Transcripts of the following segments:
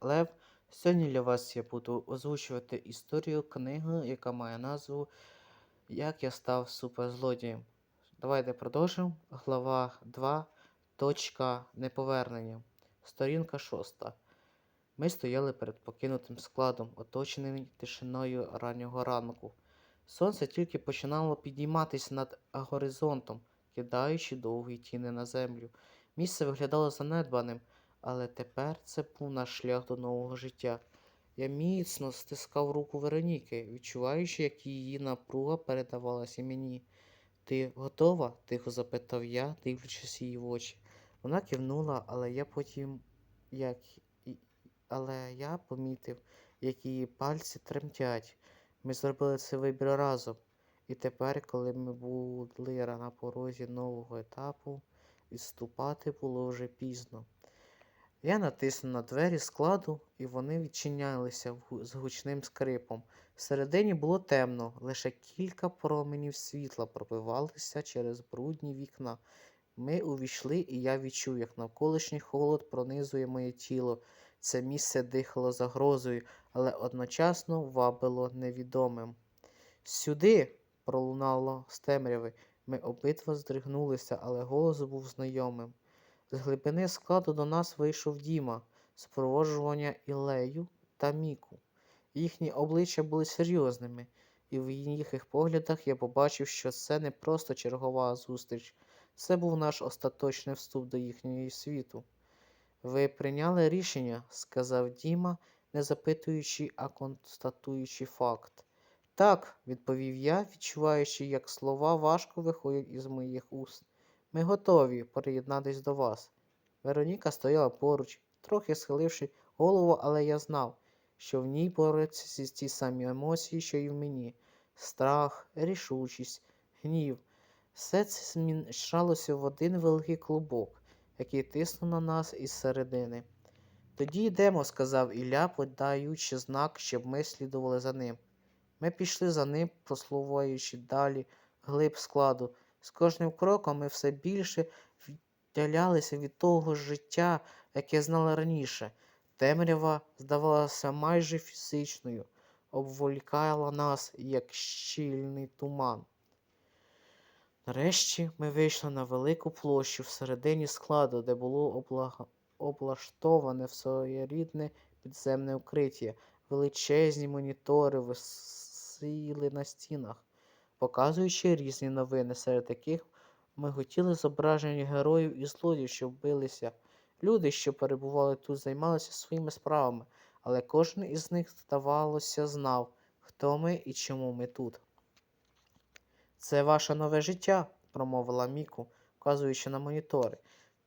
Лев. Сьогодні для вас я буду озвучувати історію книги, яка має назву Як я став суперзлодієм. Давайте продовжимо. Глава 2. Точка неповернення. Сторінка 6. Ми стояли перед покинутим складом, оточеним тишиною раннього ранку. Сонце тільки починало підійматися над горизонтом, кидаючи довгі тіни на землю. Місце виглядало занедбаним, але тепер це був наш шлях до нового життя. Я міцно стискав руку Вероніки, відчуваючи, як її напруга передавалася мені. Ти готова? тихо запитав я, дивлячись її в очі. Вона кивнула, але я потім як але я помітив, як її пальці тремтять. Ми зробили цей вибір разом. І тепер, коли ми були на порозі нового етапу, відступати було вже пізно. Я натиснув на двері складу, і вони відчинялися з гучним скрипом. Всередині було темно, лише кілька променів світла пробивалися через брудні вікна. Ми увійшли, і я відчув, як навколишній холод пронизує моє тіло. Це місце дихало загрозою, але одночасно вабило невідомим. Сюди пролунало з темряви. Ми обидва здригнулися, але голос був знайомим. З глибини складу до нас вийшов Діма, супроводжування Ілею та Міку. Їхні обличчя були серйозними, і в їхніх поглядах я побачив, що це не просто чергова зустріч, це був наш остаточний вступ до їхнього світу. Ви прийняли рішення, сказав Діма, не запитуючи, а констатуючи факт. Так, відповів я, відчуваючи, як слова важко виходять із моїх уст. Ми готові приєднатись до вас. Вероніка стояла поруч, трохи схиливши голову, але я знав, що в ній борються ті самі емоції, що і в мені: страх, рішучість, гнів. Все це змішалося в один великий клубок, який тиснув на нас із середини. Тоді йдемо, сказав Ілля, подаючи знак, щоб ми слідували за ним. Ми пішли за ним, прословуючи далі глиб складу. З кожним кроком ми все більше віддалялися від того життя, яке знали раніше. Темрява здавалася майже фізичною, обволікала нас, як щільний туман. Нарешті ми вийшли на велику площу всередині складу, де було облага... облаштоване своєрідне підземне укриття, величезні монітори висіли на стінах, показуючи різні новини, серед яких ми хотіли зображення героїв і злодіїв, що вбилися. Люди, що перебували тут, займалися своїми справами, але кожен із них, здавалося, знав, хто ми і чому ми тут. Це ваше нове життя, промовила Міку, вказуючи на монітори.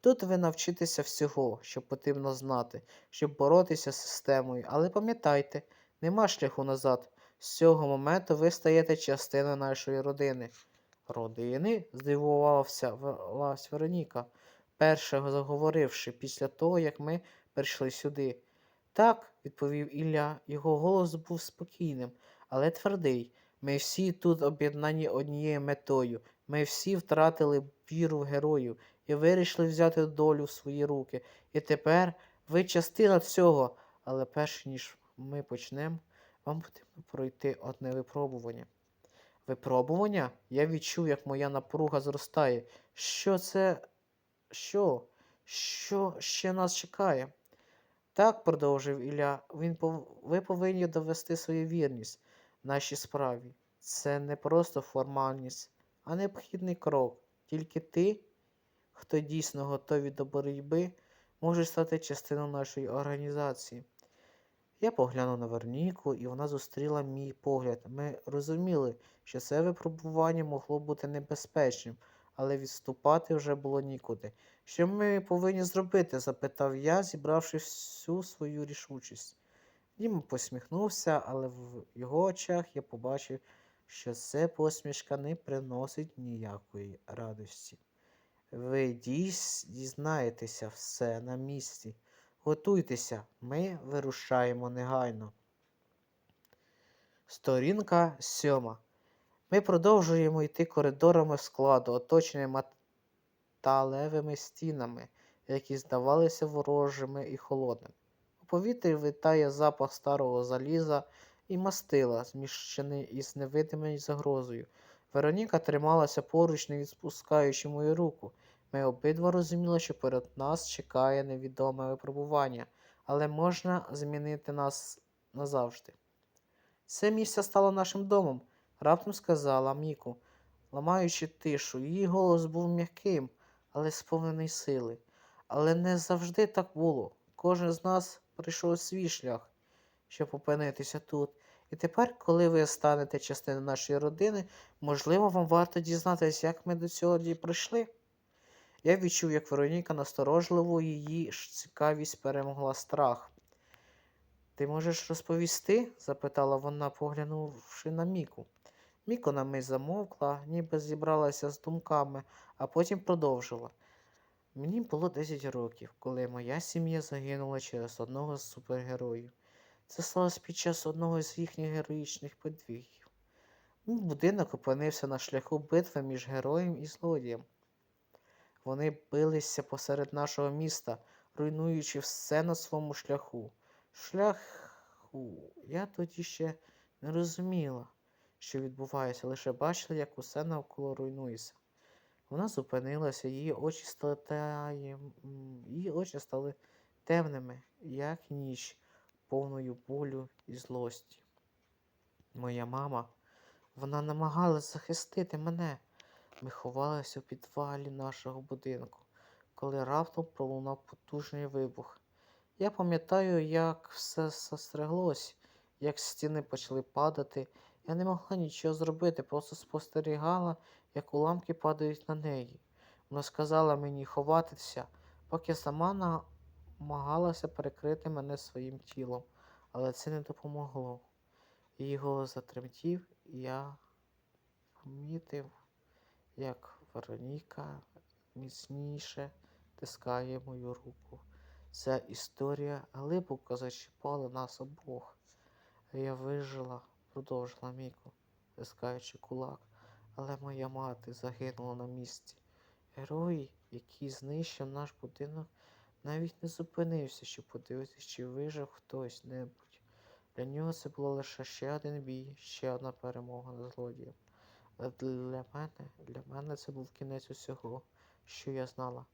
Тут ви навчитеся всього, що потрібно знати, щоб боротися з системою, але пам'ятайте, нема шляху назад. З цього моменту ви стаєте частиною нашої родини. Родини? здивувалася Вероніка, перша заговоривши після того, як ми прийшли сюди. Так, відповів Ілля, його голос був спокійним, але твердий. Ми всі тут об'єднані однією метою. Ми всі втратили віру в героїв і вирішили взяти долю в свої руки. І тепер ви частина цього. Але перш ніж ми почнемо, вам потрібно пройти одне випробування. Випробування? Я відчув, як моя напруга зростає. Що це? Що? Що ще нас чекає? Так, продовжив Ілля, він пов... ви повинні довести свою вірність нашій справі. Це не просто формальність, а необхідний крок. Тільки ти, хто дійсно готові до боротьби, може стати частиною нашої організації. Я поглянув на Верніку, і вона зустріла мій погляд. Ми розуміли, що це випробування могло бути небезпечним, але відступати вже було нікуди. Що ми повинні зробити? запитав я, зібравши всю свою рішучість. Діма посміхнувся, але в його очах я побачив, що це посмішка не приносить ніякої радості. Ви дізнаєтеся все на місці. Готуйтеся, ми вирушаємо негайно. Сторінка сьома. Ми продовжуємо йти коридорами складу, оточеними металевими стінами, які здавалися ворожими і холодними. У повітрі витає запах старого заліза і мастила, зміщений із невидимою загрозою. Вероніка трималася поруч, не відпускаючи мою руку. Ми обидва розуміли, що перед нас чекає невідоме випробування, але можна змінити нас назавжди. Це місце стало нашим домом, раптом сказала Міку, ламаючи тишу. Її голос був м'яким, але сповнений сили. Але не завжди так було. Кожен з нас прийшов свій шлях, щоб опинитися тут. І тепер, коли ви станете частиною нашої родини, можливо, вам варто дізнатися, як ми до цього прийшли. Я відчув, як Вероніка насторожливо її ж цікавість перемогла страх. Ти можеш розповісти? запитала вона, поглянувши на Міку. Міко на мить замовкла, ніби зібралася з думками, а потім продовжила. Мені було 10 років, коли моя сім'я загинула через одного з супергероїв. Це сталося під час одного з їхніх героїчних подвігів. Будинок опинився на шляху битви між героєм і злодієм. Вони билися посеред нашого міста, руйнуючи все на своєму шляху. Шляху. Я тоді ще не розуміла, що відбувається, лише бачила, як усе навколо руйнується. Вона зупинилася, її очі стали таєм... її очі стали темними, як ніч, повною болю і злості. Моя мама, вона намагалась захистити мене. Ми ховалися в підвалі нашого будинку, коли раптом пролунав потужний вибух. Я пам'ятаю, як все застреглось, як стіни почали падати. Я не могла нічого зробити, просто спостерігала, як уламки падають на неї. Вона сказала мені ховатися, поки сама намагалася перекрити мене своїм тілом, але це не допомогло. Її голос затремтів, і я помітив, як Вероніка міцніше тискає мою руку. Ця історія глибоко зачіпала нас обох. Я вижила, продовжила Міку, тискаючи кулак, але моя мати загинула на місці. Герой, який знищив наш будинок, навіть не зупинився, щоб подивитися, чи вижив хтось небудь. Для нього це було лише ще один бій, ще одна перемога над злодієм. Для мене, для мене це був кінець усього, що я знала.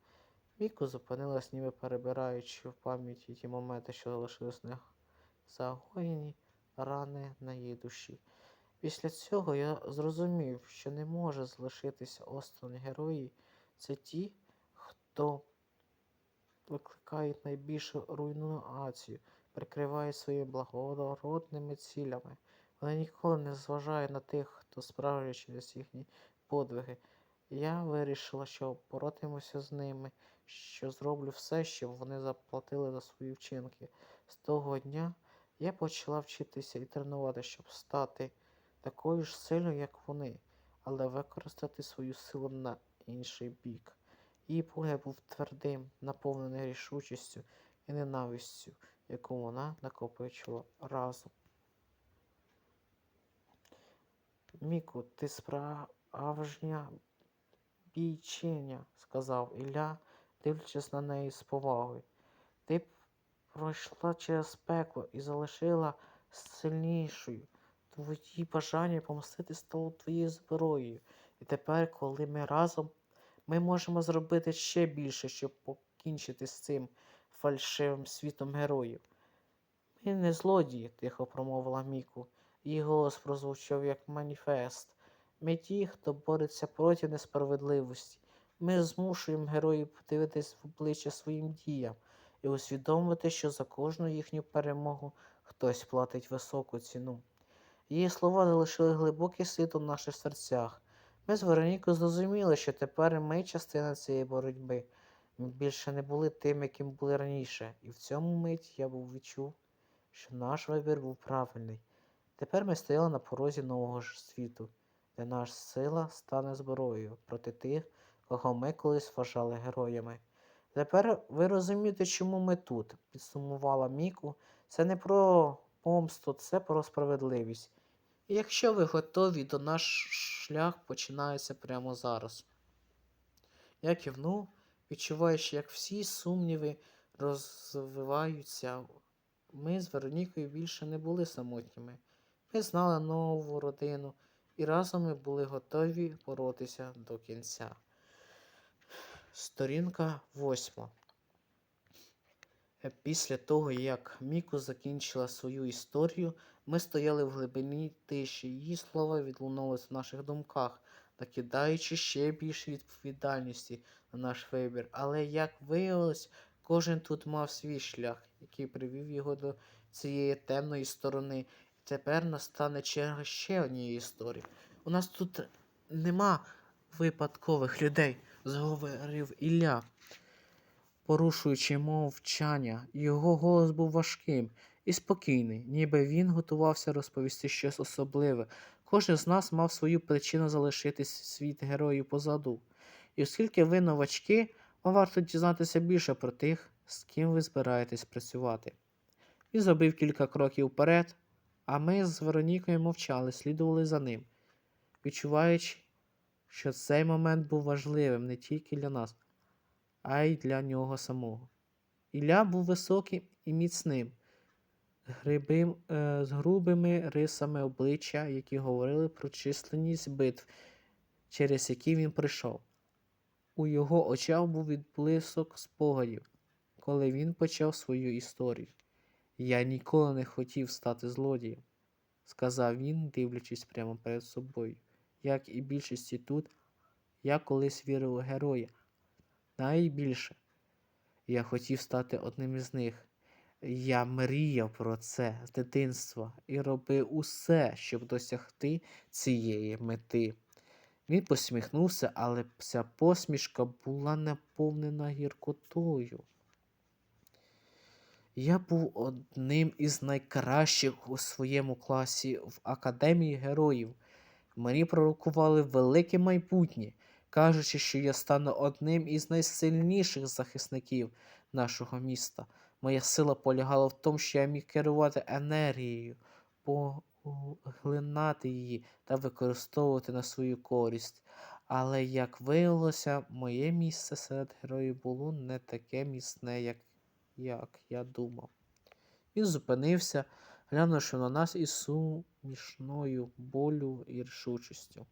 Міко зупинилась, ніби перебираючи в пам'яті ті моменти, що залишились не загоєні рани на її душі. Після цього я зрозумів, що не може залишитися осторонь герої. Це ті, хто викликають найбільшу руйнацію, прикривають своїми благородними цілями. Вони ніколи не зважають на тих, хто справжній через їхні подвиги. Я вирішила, що боротимуся з ними, що зроблю все, щоб вони заплатили за свої вчинки. З того дня я почала вчитися і тренувати, щоб стати такою ж сильною, як вони, але використати свою силу на інший бік. Її погляд був твердим, наповнений рішучістю і ненавистю, яку вона накопичила разом. Міку, ти справжня бійчиня, сказав Ілля, дивлячись на неї з повагою. Ти пройшла через пекло і залишила сильнішою. Твої бажання помстити стало твоєю зброєю. І тепер, коли ми разом, ми можемо зробити ще більше, щоб покінчити з цим фальшивим світом героїв. Ми не злодії, тихо промовила Міку. Її голос прозвучав як маніфест. Ми ті, хто бореться проти несправедливості. Ми змушуємо героїв подивитись в обличчя своїм діям і усвідомити, що за кожну їхню перемогу хтось платить високу ціну. Її слова залишили глибокий слід у наших серцях. Ми з Веронікою зрозуміли, що тепер ми частина цієї боротьби. Ми більше не були тим, яким були раніше, і в цьому мить я був відчув, що наш вибір був правильний. Тепер ми стояли на порозі нового ж світу, де наша сила стане зброєю проти тих, кого ми колись вважали героями. Тепер ви розумієте, чому ми тут, підсумувала Міку. Це не про помсту, це про справедливість. І якщо ви готові, то наш шлях починається прямо зараз. Я кивнув, відчуваючи, як всі сумніви розвиваються ми з Веронікою більше не були самотніми. Ми знали нову родину, і разом ми були готові боротися до кінця. Сторінка восьма. Е, Після того, як Міку закінчила свою історію, ми стояли в глибині тиші. Її слова відлунали в наших думках, накидаючи ще більше відповідальності на наш вибір. Але, як виявилось, кожен тут мав свій шлях, який привів його до цієї темної сторони. І тепер настане черга ще однієї історії. У нас тут нема випадкових людей, заговорив Ілля порушуючи мовчання. Його голос був важким і спокійний, ніби він готувався розповісти щось особливе. Кожен з нас мав свою причину залишити світ героїв позаду. І оскільки ви новачки, вам варто дізнатися більше про тих, з ким ви збираєтесь працювати. Він зробив кілька кроків вперед, а ми з Веронікою мовчали, слідували за ним, відчуваючи, що цей момент був важливим не тільки для нас, а й для нього самого. Ілля був високим і міцним, грибим, е, з грубими рисами обличчя, які говорили про численність битв, через які він прийшов. У його очах був відблисок спогадів, коли він почав свою історію. Я ніколи не хотів стати злодієм, сказав він, дивлячись прямо перед собою. Як і більшості тут, я колись вірив у героя, найбільше. Я хотів стати одним із них. Я мріяв про це з дитинства і робив усе, щоб досягти цієї мети. Він посміхнувся, але ця посмішка була наповнена гіркотою. Я був одним із найкращих у своєму класі в Академії героїв. Мені пророкували велике майбутнє, кажучи, що я стану одним із найсильніших захисників нашого міста. Моя сила полягала в тому, що я міг керувати енергією, поглинати її та використовувати на свою користь. Але, як виявилося, моє місце серед героїв було не таке міцне, як, як я думав. Він зупинився, глянувши на нас із сумішною болю і рішучістю.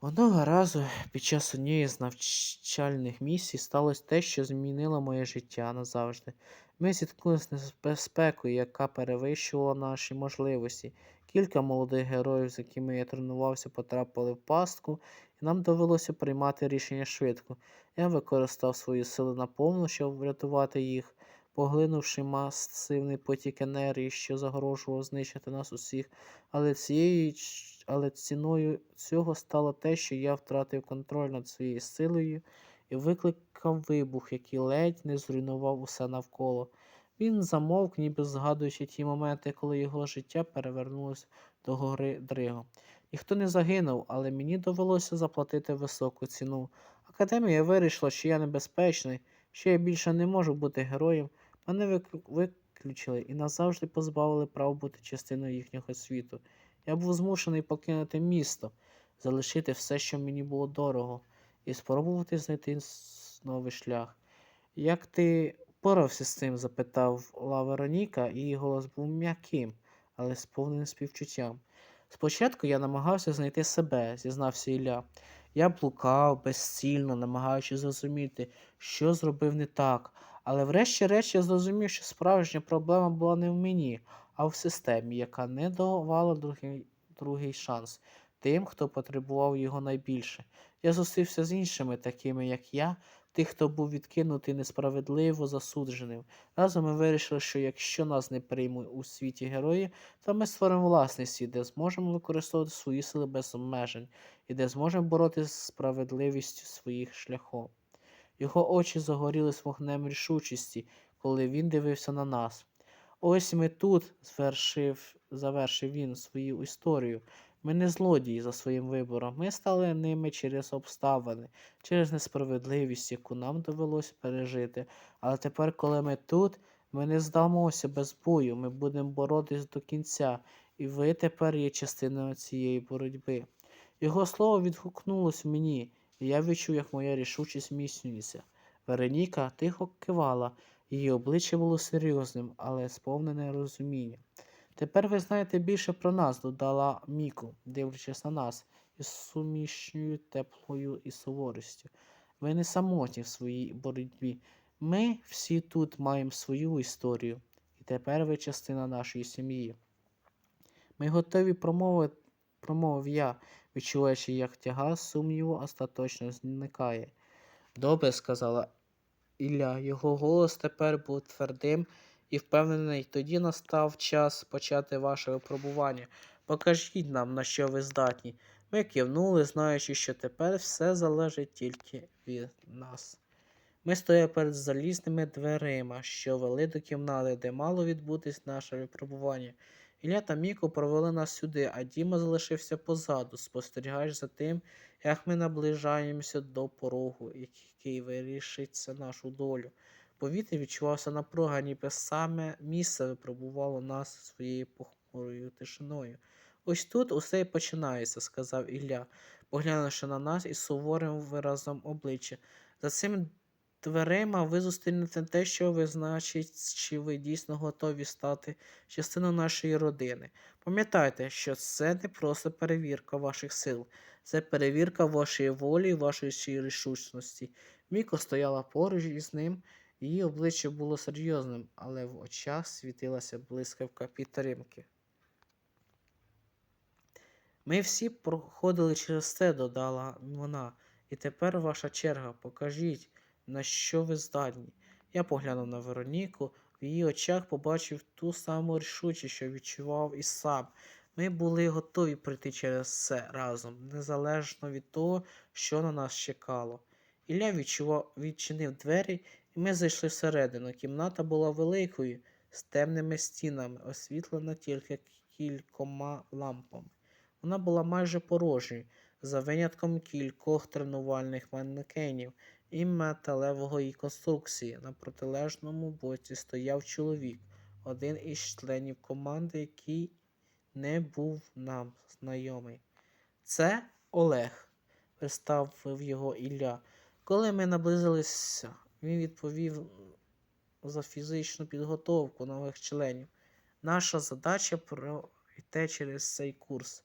Одного разу під час однієї з навчальних місій сталося те, що змінило моє життя назавжди. Ми зіткнулися з небезпекою, яка перевищувала наші можливості. Кілька молодих героїв, з якими я тренувався, потрапили в пастку, нам довелося приймати рішення швидко. Я використав свої сили наповну, щоб врятувати їх, поглинувши масивний потік енергії, що загрожував знищити нас усіх, але цією але ціною цього стало те, що я втратив контроль над своєю силою і викликав вибух, який ледь не зруйнував усе навколо. Він замовк, ніби згадуючи ті моменти, коли його життя перевернулося до гори Дриго. Ніхто не загинув, але мені довелося заплатити високу ціну. Академія вирішила, що я небезпечний, що я більше не можу бути героєм. Мене виключили і назавжди позбавили права бути частиною їхнього світу. Я був змушений покинути місто, залишити все, що мені було дорого, і спробувати знайти новий шлях. Як ти порався з цим? запитав Ла Вероніка, і її голос був м'яким, але сповненим співчуттям. Спочатку я намагався знайти себе, зізнався Ілля. Я блукав безцільно, намагаючись зрозуміти, що зробив не так. Але врешті-решт я зрозумів, що справжня проблема була не в мені, а в системі, яка не давала другий, другий шанс тим, хто потребував його найбільше. Я зустрівся з іншими, такими як я, тих, хто був відкинутий несправедливо засудженим. Разом ми вирішили, що якщо нас не приймуть у світі герої, то ми створимо власний світ, де зможемо використовувати свої сили без обмежень і де зможемо боротися з справедливістю своїх шляхом. Його очі загоріли вогнем рішучості, коли він дивився на нас. Ось ми тут, завершив він свою історію. Ми не злодії за своїм вибором. Ми стали ними через обставини, через несправедливість, яку нам довелося пережити. Але тепер, коли ми тут, ми не здамося без бою, ми будемо боротись до кінця, і ви тепер є частиною цієї боротьби. Його слово відгукнулось мені, і я відчув, як моя рішучість зміцнюється. Вероніка тихо кивала. Її обличчя було серйозним, але сповнене розуміння. Тепер ви знаєте більше про нас, додала Міко, дивлячись на нас, із сумішньою теплою і суворістю. Ви не самотні в своїй боротьбі. Ми всі тут маємо свою історію, і тепер ви частина нашої сім'ї. Ми готові промовити, промовив я, відчуваючи, як тяга сумніву остаточно зникає. Добре, сказала Ілля. Його голос тепер був твердим і впевнений. Тоді настав час почати ваше випробування. Покажіть нам, на що ви здатні. Ми кивнули, знаючи, що тепер все залежить тільки від нас. Ми стояли перед залізними дверима, що вели до кімнати, де мало відбутись наше випробування. Ілля та Міко провели нас сюди, а Діма залишився позаду, спостерігаючи за тим, як ми наближаємося до порогу, який вирішиться нашу долю. Повітря відчувався напруга, ніби саме місце випробувало нас своєю похмурою тишиною. Ось тут усе і починається, сказав Ілля, поглянувши на нас із суворим виразом обличчя. За цими дверима ви зустрінете те, що визначить, чи ви дійсно готові стати частиною нашої родини. Пам'ятайте, що це не просто перевірка ваших сил, це перевірка вашої волі і вашої рішучності. Міко стояла поруч із ним, її обличчя було серйозним, але в очах світилася блискавка підтримки. Ми всі проходили через це, додала вона. І тепер ваша черга. Покажіть, на що ви здатні. Я поглянув на Вероніку, в її очах побачив ту саму рішучість, що відчував і сам. Ми були готові пройти через це разом, незалежно від того, що на нас чекало. Ілля відчував, відчинив двері, і ми зайшли всередину. Кімната була великою, з темними стінами, освітлена тільки кількома лампами. Вона була майже порожньою, за винятком кількох тренувальних манекенів і металевої конструкції. На протилежному боці стояв чоловік, один із членів команди, який не був нам знайомий. Це Олег, представив його Ілля. Коли ми наблизилися, він відповів за фізичну підготовку нових членів. Наша задача пройти через цей курс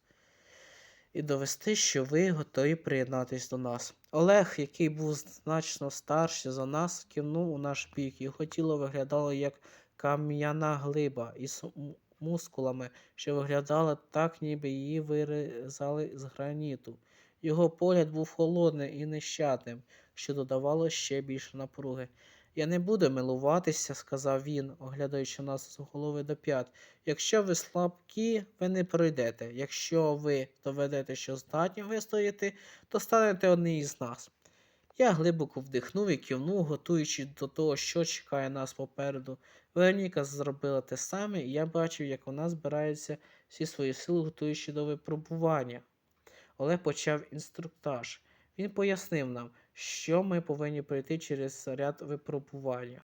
і довести, що ви готові приєднатись до нас. Олег, який був значно старший за нас, кивнув у наш бік. Його тіло виглядало як кам'яна глиба із мускулами, що виглядали так, ніби її вирізали з граніту. Його погляд був холодним і нещадним, що додавало ще більше напруги. Я не буду милуватися, сказав він, оглядаючи нас з голови до п'ят. Якщо ви слабкі, ви не пройдете. Якщо ви доведете, що здатні вистояти, то станете одним із нас. Я глибоко вдихнув і кивнув, готуючи до того, що чекає нас попереду. Вероніка зробила те саме, і я бачив, як вона збирається всі свої сили, готуючи до випробування. Олег почав інструктаж. Він пояснив нам, що ми повинні пройти через ряд випробування.